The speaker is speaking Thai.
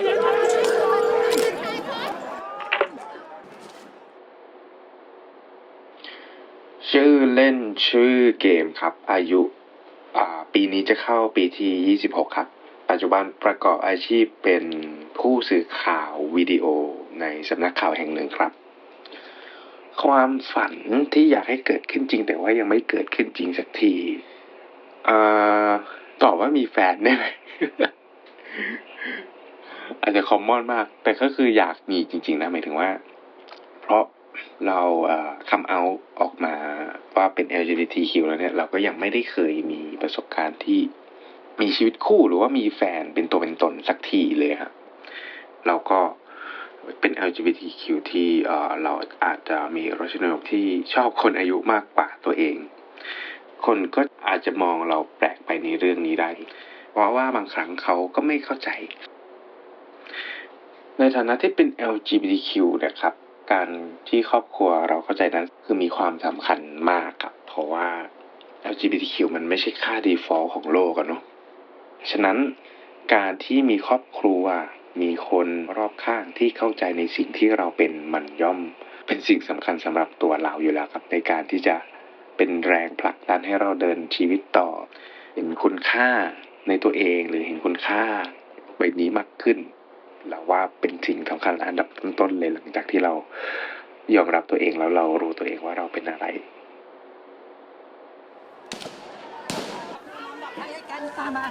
ชื่อเล่นชื่อเกมครับ อายุปีนี้จะเข้าปีที่ 26 ครับ ปัจจุบันประกอบอาชีพเป็นผู้สื่อข่าววิดีโอในสำนักข่าวแห่งหนึ่งครับ ความฝันที่อยากให้เกิดขึ้นจริง แต่ว่ายังไม่เกิดขึ้นจริงสักทีอตอบว่ามีแฟนได้ไหม อาจจะคอมมอนมาก แต่ก็คืออยากมีจริง ๆ นะหมายถึงว่า เพราะเราคำเอาออกมาว่าเป็น LGBTQ แล้วเนี่ย เราก็ยังไม่ได้เคยมีประสบการณ์ที่มีชีวิตคู่หรือว่ามีแฟนเป็นตัวเป็นตนสักทีเลยครับเราก็เป็น LGBTQ ที่เราอาจจะมีรสนิยมที่ชอบคนอายุมากกว่าตัวเอง คนก็อาจจะมองเราแปลกไปในเรื่องนี้ได้ เพราะว่าบางครั้งเขาก็ไม่เข้าใจ ในฐานะที่เป็น LGBTQ นะครับ การที่ครอบครัวเราเข้าใจนั้นคือมีความสำคัญมากครับ เพราะว่า LGBTQ มันไม่ใช่ค่า default ของโลกอะเนาะฉะนั้นการที่มีครอบครัวมีคนรอบข้างที่เข้าใจในสิ่งที่เราเป็นมันย่อม เป็นสิ่งสำคัญสำหรับตัวเราอยู่แล้วครับ ในการที่จะเป็นแรงผลักดันให้เราเดินชีวิตต่อ เห็นคุณค่าในตัวเองหรือเห็นคุณค่าใบนี้มากขึ้น เราว่าเป็นสิ่งสำคัญอันดับต้นๆเลยหลังจากที่เรายอมรับตัวเองแล้วเรารู้ตัวเองว่าเราเป็นอะไรตามมา